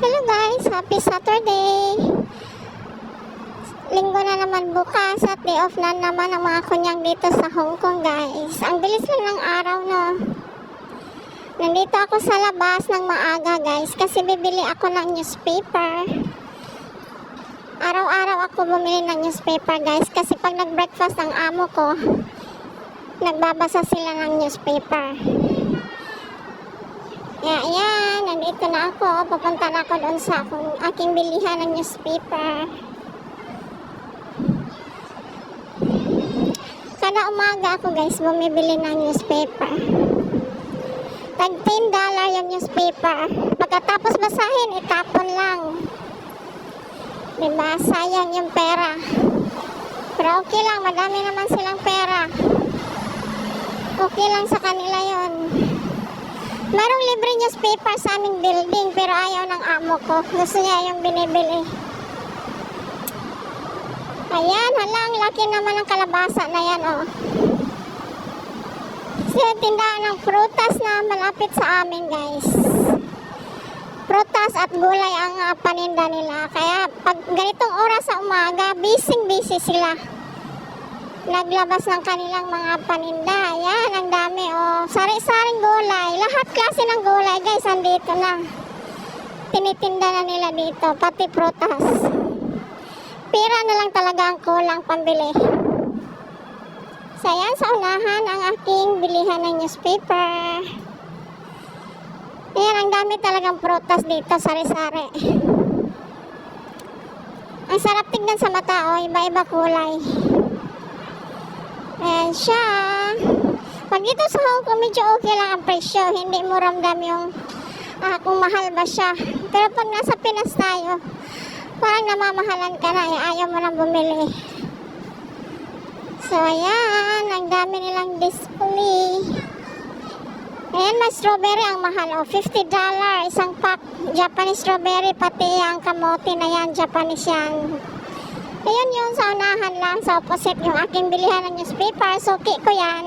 Hello guys, happy Saturday. Linggo na naman bukas at day off na naman ang mga kunyang dito sa Hong Kong guys. Ang bilis lang ng araw no. Nandito ako sa labas ng maaga guys kasi bibili ako ng newspaper. Araw-araw ako bumili ng newspaper guys kasi pag nag-breakfast ang amo ko, nagbabasa sila ng newspaper. Yeah, yan. Nandito na ako. Papunta na ako doon sa akong, aking bilihan ng newspaper. Kada umaga ako guys, bumibili ng newspaper. Tag $10 yung newspaper. Pagkatapos basahin, itapon lang. Diba? Sayang yung pera. Pero okay lang, madami naman silang pera. Okay lang sa kanila yon. Merong libre newspaper sa aming building pero ayaw ng amo ko. Gusto niya yung binibili. Ayan, hala, ang laki naman ng kalabasa na yan, oh. Sila tindahan ng prutas na malapit sa amin, guys. Prutas at gulay ang ah, paninda nila. Kaya pag ganitong oras sa umaga, busy-busy sila naglabas ng kanilang mga paninda. Ayan, ang dami oh. Sari-saring gulay. Lahat klase ng gulay guys, andito na. Tinitinda na nila dito, pati prutas. Pira na lang talaga ang kulang pambili. So sa unahan ang aking bilihan ng newspaper. Ayan, ang dami talagang prutas dito, sari-sari. Ang sarap tignan sa mata, oh, iba-iba kulay. Ayan siya. Pag dito sa Hong Kong, medyo okay lang ang presyo. Hindi mo ramdam yung ah, kung mahal ba siya. Pero pag nasa Pinas tayo, parang namamahalan ka na. Eh, ayaw mo nang bumili. So, ayan. Ang dami nilang display. Ayan, may strawberry ang mahal. Oh, $50 isang pack. Japanese strawberry, pati ang kamote na yan. Japanese yan. Ayun yun, sa unahan lang, sa opposite yung aking bilihan ng newspaper. Suki ko yan.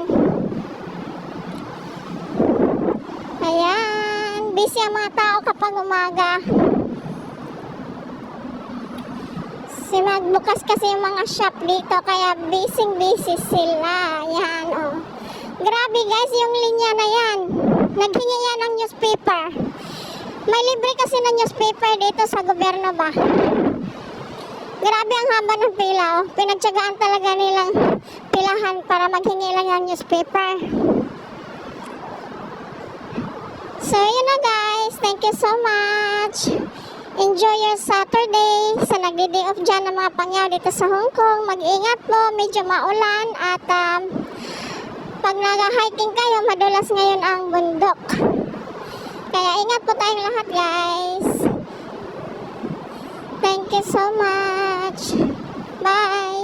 Ayan, busy ang mga tao kapag umaga. Si magbukas kasi yung mga shop dito, kaya busy busy sila. Ayan, oh. Grabe guys, yung linya na yan. Naghingi yan ng newspaper. May libre kasi na newspaper dito sa gobyerno ba? Grabe ang haba ng pila, oh. Pinagtsagaan talaga nilang pilahan para maghingi lang ng newspaper. So, yun na guys. Thank you so much. Enjoy your Saturday. Sa nagdi-day off dyan ng mga pangyaw dito sa Hong Kong. Mag-ingat po. Medyo maulan. At um, pag nag-hiking kayo, madulas ngayon ang bundok. Kaya ingat po tayong lahat guys. Thank you so much. much.